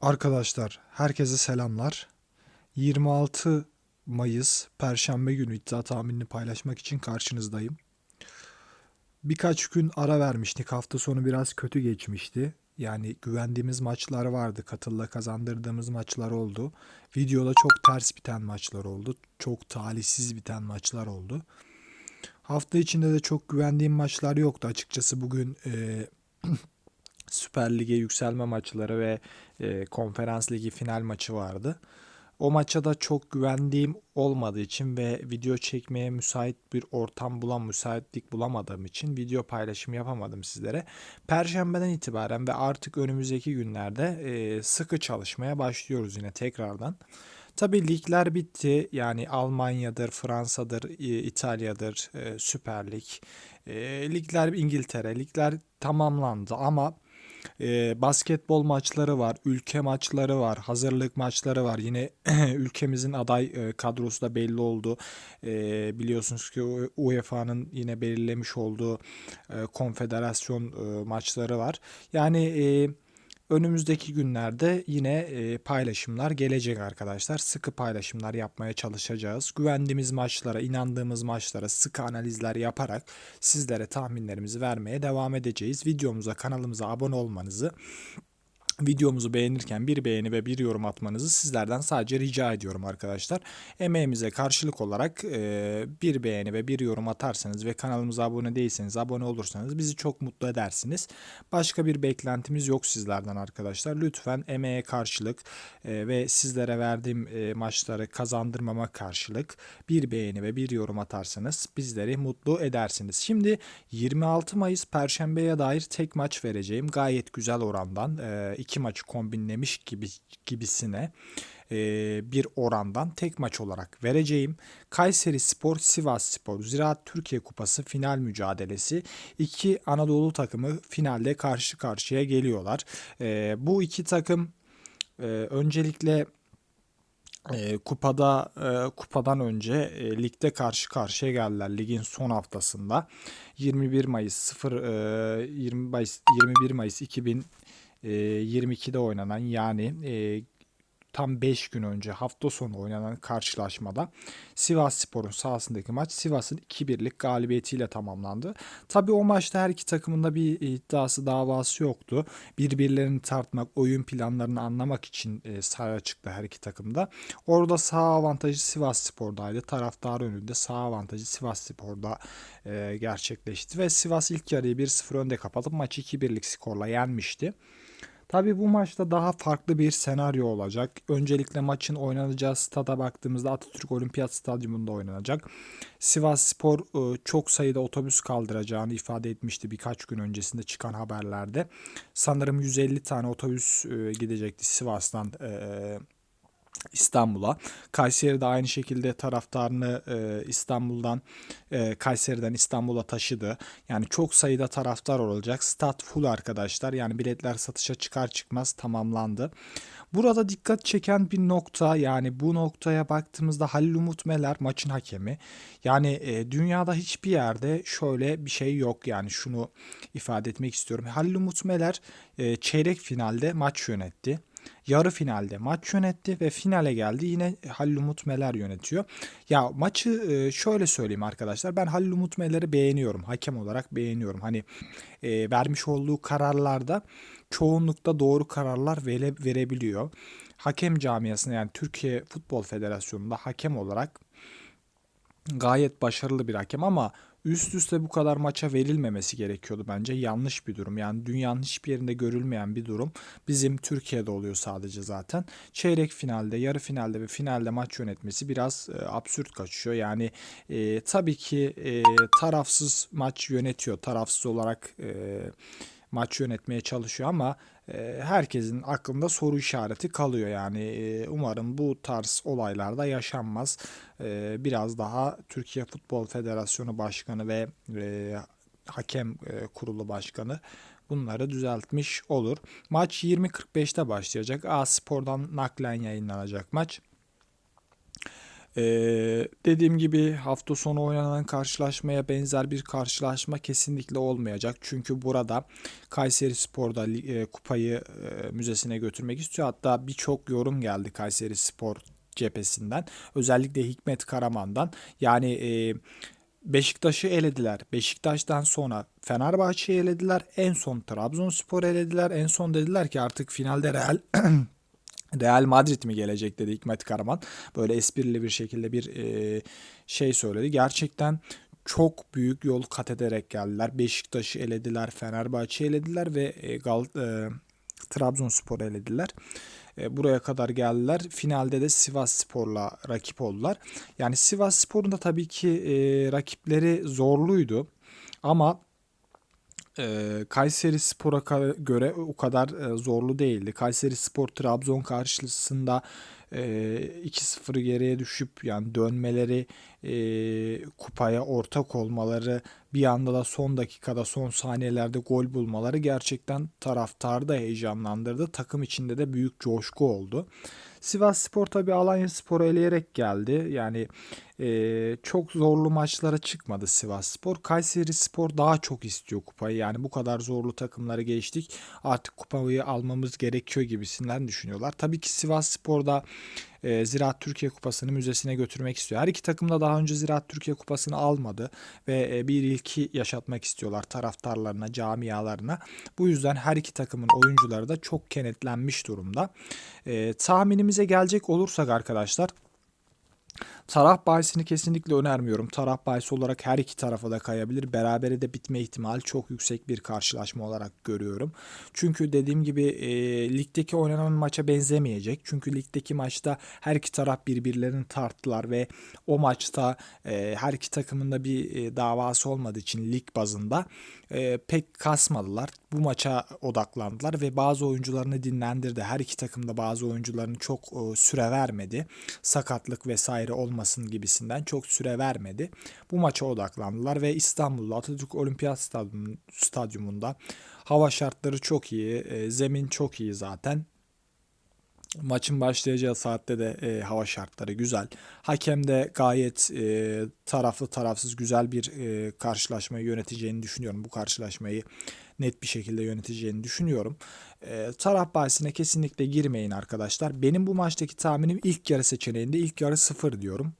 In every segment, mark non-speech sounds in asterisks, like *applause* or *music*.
Arkadaşlar, herkese selamlar. 26 Mayıs Perşembe günü iddia tahminini paylaşmak için karşınızdayım. Birkaç gün ara vermiştik. Hafta sonu biraz kötü geçmişti. Yani güvendiğimiz maçlar vardı. Katılla kazandırdığımız maçlar oldu. Videoda çok ters biten maçlar oldu. Çok talihsiz biten maçlar oldu. Hafta içinde de çok güvendiğim maçlar yoktu. Açıkçası bugün e, *clears throat* Süper Lig'e yükselme maçları ve e, Konferans Ligi final maçı vardı. O maça da çok güvendiğim olmadığı için ve video çekmeye müsait bir ortam bulan, müsaitlik bulamadığım için video paylaşımı yapamadım sizlere. Perşembeden itibaren ve artık önümüzdeki günlerde e, sıkı çalışmaya başlıyoruz yine tekrardan. Tabii ligler bitti. Yani Almanya'dır, Fransa'dır, İtalya'dır, e, Süper Lig. E, ligler İngiltere, ligler tamamlandı ama e, basketbol maçları var, ülke maçları var, hazırlık maçları var. Yine *clears throat* ülkemizin aday e, kadrosu da belli oldu. E, biliyorsunuz ki UEFA'nın yine belirlemiş olduğu e, konfederasyon e, maçları var. Yani e, önümüzdeki günlerde yine e, paylaşımlar gelecek arkadaşlar. Sıkı paylaşımlar yapmaya çalışacağız. Güvendiğimiz maçlara, inandığımız maçlara sıkı analizler yaparak sizlere tahminlerimizi vermeye devam edeceğiz. Videomuza, kanalımıza abone olmanızı videomuzu beğenirken bir beğeni ve bir yorum atmanızı sizlerden sadece rica ediyorum arkadaşlar. Emeğimize karşılık olarak e, bir beğeni ve bir yorum atarsanız ve kanalımıza abone değilseniz abone olursanız bizi çok mutlu edersiniz. Başka bir beklentimiz yok sizlerden arkadaşlar. Lütfen emeğe karşılık e, ve sizlere verdiğim e, maçları kazandırmama karşılık bir beğeni ve bir yorum atarsanız bizleri mutlu edersiniz. Şimdi 26 Mayıs Perşembe'ye dair tek maç vereceğim. Gayet güzel orandan. E, iki maçı kombinlemiş gibi gibisine e, bir orandan tek maç olarak vereceğim. Kayseri Spor, Sivas Spor, Ziraat Türkiye Kupası final mücadelesi. İki Anadolu takımı finalde karşı karşıya geliyorlar. E, bu iki takım e, öncelikle e, kupada e, kupadan önce e, ligde karşı karşıya geldiler ligin son haftasında 21 Mayıs 0 e, 20 Mayıs 21 Mayıs 2022'de oynanan yani e, tam 5 gün önce hafta sonu oynanan karşılaşmada Sivas Spor'un sahasındaki maç Sivas'ın 2-1'lik galibiyetiyle tamamlandı. Tabii o maçta her iki takımın da bir iddiası davası yoktu. Birbirlerini tartmak, oyun planlarını anlamak için e, sahaya çıktı her iki takımda. Orada sağ avantajı Sivas Spor'daydı. Taraftar önünde sağ avantajı Sivas Spor'da e, gerçekleşti ve Sivas ilk yarıyı 1-0 önde kapatıp maçı 2-1'lik skorla yenmişti. Tabii bu maçta daha farklı bir senaryo olacak. Öncelikle maçın oynanacağı stada baktığımızda Atatürk Olimpiyat Stadyumunda oynanacak. Sivas Spor e, çok sayıda otobüs kaldıracağını ifade etmişti birkaç gün öncesinde çıkan haberlerde. Sanırım 150 tane otobüs e, gidecekti Sivas'tan e, İstanbul'a. Kayseri de aynı şekilde taraftarını e, İstanbul'dan e, Kayseri'den İstanbul'a taşıdı. Yani çok sayıda taraftar olacak. Stat full arkadaşlar. Yani biletler satışa çıkar çıkmaz tamamlandı. Burada dikkat çeken bir nokta yani bu noktaya baktığımızda Halil Umut Meler maçın hakemi. Yani e, dünyada hiçbir yerde şöyle bir şey yok yani şunu ifade etmek istiyorum. Halil Umut Meler e, çeyrek finalde maç yönetti. Yarı finalde maç yönetti ve finale geldi. Yine Halil Umut Meler yönetiyor. Ya maçı e, şöyle söyleyeyim arkadaşlar. Ben Halil Umut Meler'i beğeniyorum. Hakem olarak beğeniyorum. Hani e, vermiş olduğu kararlarda çoğunlukta doğru kararlar vere, verebiliyor. Hakem camiasında yani Türkiye Futbol Federasyonu'nda hakem olarak gayet başarılı bir hakem ama üst üste bu kadar maça verilmemesi gerekiyordu bence. Yanlış bir durum. Yani dünyanın hiçbir yerinde görülmeyen bir durum. Bizim Türkiye'de oluyor sadece zaten. Çeyrek finalde, yarı finalde ve finalde maç yönetmesi biraz e, absürt kaçıyor. Yani e, tabii ki e, tarafsız maç yönetiyor. Tarafsız olarak e, maç yönetmeye çalışıyor ama e, herkesin aklında soru işareti kalıyor. Yani e, umarım bu tarz olaylarda yaşanmaz. E, biraz daha Türkiye Futbol Federasyonu Başkanı ve e, Hakem e, Kurulu Başkanı bunları düzeltmiş olur. Maç 20.45'te başlayacak. A Spor'dan naklen yayınlanacak maç. Ee, dediğim gibi hafta sonu oynanan karşılaşmaya benzer bir karşılaşma kesinlikle olmayacak. Çünkü burada Kayseri Spor'da e, kupayı e, müzesine götürmek istiyor. Hatta birçok yorum geldi Kayseri Spor cephesinden. Özellikle Hikmet Karaman'dan. Yani e, Beşiktaş'ı elediler. Beşiktaş'tan sonra Fenerbahçe'yi elediler. En son Trabzonspor'u elediler. En son dediler ki artık finalde Real *clears throat* Real Madrid mi gelecek dedi Hikmet Karaman. Böyle esprili bir şekilde bir e, şey söyledi. Gerçekten çok büyük yol kat ederek geldiler. Beşiktaş'ı elediler, Fenerbahçe'yi elediler ve e, Gal e, Trabzonspor'u elediler. E, buraya kadar geldiler. Finalde de Sivas Spor'la rakip oldular. Yani Sivas Spor'un da tabii ki e, rakipleri zorluydu. Ama e, Kayseri Spor'a göre o kadar e, zorlu değildi. Kayseri Spor Trabzon karşısında e, 2-0 geriye düşüp yani dönmeleri, e, kupaya ortak olmaları, bir anda da son dakikada, son saniyelerde gol bulmaları gerçekten taraftarı da heyecanlandırdı. Takım içinde de büyük coşku oldu. Sivas Spor tabii Alanya Spor'u eleyerek geldi. Yani e, çok zorlu maçlara çıkmadı Sivas Spor. Kayseri Spor daha çok istiyor kupayı. Yani bu kadar zorlu takımları geçtik. Artık kupayı almamız gerekiyor gibisinden düşünüyorlar. Tabii ki Sivas Spor da e, Ziraat Türkiye Kupası'nı müzesine götürmek istiyor. Her iki takım da daha önce Ziraat Türkiye Kupası'nı almadı ve e, bir ilki yaşatmak istiyorlar taraftarlarına, camialarına. Bu yüzden her iki takımın oyuncuları da çok kenetlenmiş durumda. E, tahminimize gelecek olursak arkadaşlar Taraf bahisini kesinlikle önermiyorum. Taraf bahisi olarak her iki tarafa da kayabilir. Berabere de bitme ihtimali çok yüksek bir karşılaşma olarak görüyorum. Çünkü dediğim gibi e, ligdeki oynanan maça benzemeyecek. Çünkü ligdeki maçta her iki taraf birbirlerini tarttılar ve o maçta e, her iki takımın da bir e, davası olmadığı için lig bazında e, pek kasmadılar. Bu maça odaklandılar ve bazı oyuncularını dinlendirdi. Her iki takım da bazı oyuncularını çok e, süre vermedi. Sakatlık vesaire olmasın gibisinden çok süre vermedi. Bu maça odaklandılar ve İstanbul'da Atatürk Olimpiyat Stadyum- Stadyumunda hava şartları çok iyi, e, zemin çok iyi zaten. Maçın başlayacağı saatte de e, hava şartları güzel. Hakem de gayet e, taraflı tarafsız güzel bir e, karşılaşmayı yöneteceğini düşünüyorum. Bu karşılaşmayı net bir şekilde yöneteceğini düşünüyorum. E, taraf bahisine kesinlikle girmeyin arkadaşlar. Benim bu maçtaki tahminim ilk yarı seçeneğinde ilk yarı sıfır diyorum.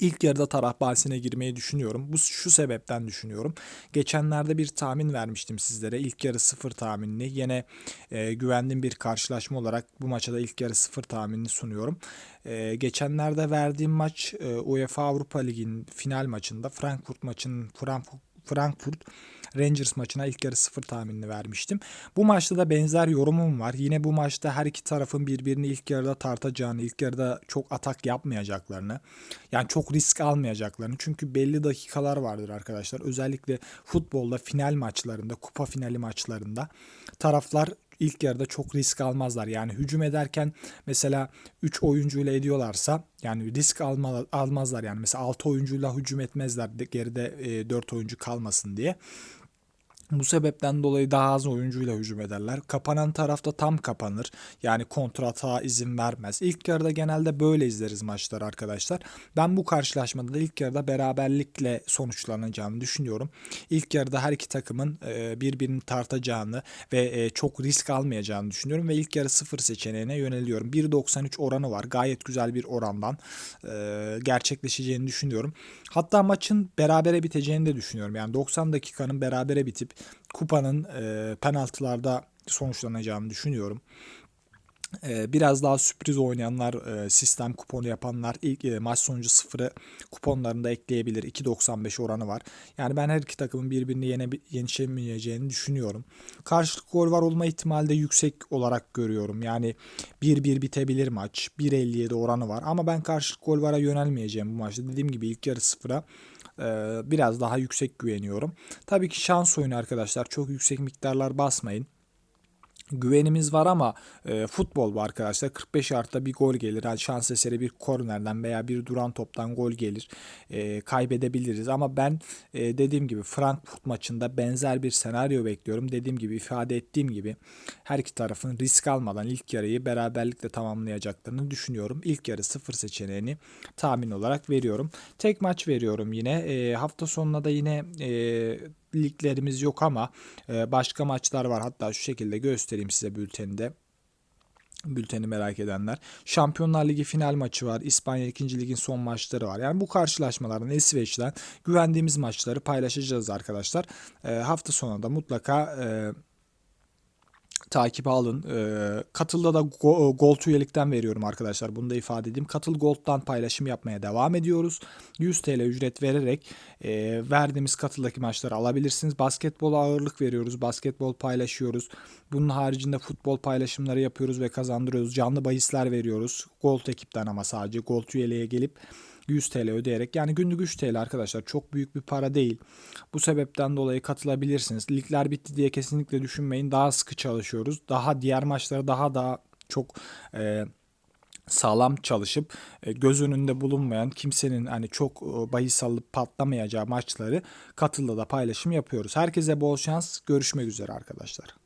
İlk yarıda taraf bahisine girmeyi düşünüyorum. Bu şu sebepten düşünüyorum. Geçenlerde bir tahmin vermiştim sizlere. İlk yarı sıfır tahminini. Yine e, güvendiğim bir karşılaşma olarak bu maça ilk yarı sıfır tahminini sunuyorum. E, geçenlerde verdiğim maç e, UEFA Avrupa Ligi'nin final maçında Frankfurt maçının Frankfurt Frankfurt Rangers maçına ilk yarı sıfır tahminini vermiştim. Bu maçta da benzer yorumum var. Yine bu maçta her iki tarafın birbirini ilk yarıda tartacağını, ilk yarıda çok atak yapmayacaklarını, yani çok risk almayacaklarını. Çünkü belli dakikalar vardır arkadaşlar. Özellikle futbolda final maçlarında, kupa finali maçlarında taraflar ilk yarıda çok risk almazlar. Yani hücum ederken mesela 3 oyuncuyla ediyorlarsa yani risk alma, almazlar. Yani mesela 6 oyuncuyla hücum etmezler de- geride e, 4 oyuncu kalmasın diye. Bu sebepten dolayı daha az oyuncuyla hücum ederler. Kapanan tarafta tam kapanır. Yani kontrata izin vermez. İlk yarıda genelde böyle izleriz maçları arkadaşlar. Ben bu karşılaşmada da ilk yarıda beraberlikle sonuçlanacağını düşünüyorum. İlk yarıda her iki takımın e, birbirini tartacağını ve e, çok risk almayacağını düşünüyorum ve ilk yarı sıfır seçeneğine yöneliyorum. 1.93 oranı var. Gayet güzel bir orandan e, gerçekleşeceğini düşünüyorum. Hatta maçın berabere biteceğini de düşünüyorum. Yani 90 dakikanın berabere bitip kupanın e, penaltılarda sonuçlanacağını düşünüyorum. E, biraz daha sürpriz oynayanlar, e, sistem kuponu yapanlar ilk e, maç sonucu sıfırı kuponlarında ekleyebilir. 2.95 oranı var. Yani ben her iki takımın birbirini yene, yenişemeyeceğini düşünüyorum. Karşılık gol var olma ihtimali de yüksek olarak görüyorum. Yani 1-1 bitebilir maç. 1.57 oranı var. Ama ben karşılık gol vara yönelmeyeceğim bu maçta. Dediğim gibi ilk yarı sıfıra biraz daha yüksek güveniyorum. Tabii ki şans oyunu arkadaşlar. Çok yüksek miktarlar basmayın. Güvenimiz var ama e, futbol bu arkadaşlar. 45 artıda bir gol gelir. Yani şans eseri bir kornerden veya bir duran toptan gol gelir. E, kaybedebiliriz ama ben e, dediğim gibi Frankfurt maçında benzer bir senaryo bekliyorum. Dediğim gibi ifade ettiğim gibi her iki tarafın risk almadan ilk yarıyı beraberlikle tamamlayacaklarını düşünüyorum. İlk yarı sıfır seçeneğini tahmin olarak veriyorum. Tek maç veriyorum yine. E, hafta sonuna da yine e, liglerimiz yok ama e, başka maçlar var. Hatta şu şekilde göstereyim size bülteninde. Bülteni merak edenler. Şampiyonlar Ligi final maçı var. İspanya 2. Lig'in son maçları var. Yani bu karşılaşmalardan İsveç'ten güvendiğimiz maçları paylaşacağız arkadaşlar. E, hafta sonunda mutlaka e, takibe alın. Ee, Katıl'da da Go- Gold üyelikten veriyorum arkadaşlar. Bunu da ifade edeyim. Katıl Gold'dan paylaşım yapmaya devam ediyoruz. 100 TL ücret vererek e, verdiğimiz Katıl'daki maçları alabilirsiniz. Basketbola ağırlık veriyoruz. Basketbol paylaşıyoruz. Bunun haricinde futbol paylaşımları yapıyoruz ve kazandırıyoruz. Canlı bahisler veriyoruz. Gold ekipten ama sadece Gold üyeliğe gelip 100 TL ödeyerek yani günlük 3 TL arkadaşlar çok büyük bir para değil. Bu sebepten dolayı katılabilirsiniz. Ligler bitti diye kesinlikle düşünmeyin. Daha sıkı çalışıyoruz. Daha diğer maçlara daha daha çok e, sağlam çalışıp e, göz önünde bulunmayan kimsenin hani çok e, bahis alıp patlamayacağı maçları katılda da paylaşım yapıyoruz. Herkese bol şans. Görüşmek üzere arkadaşlar.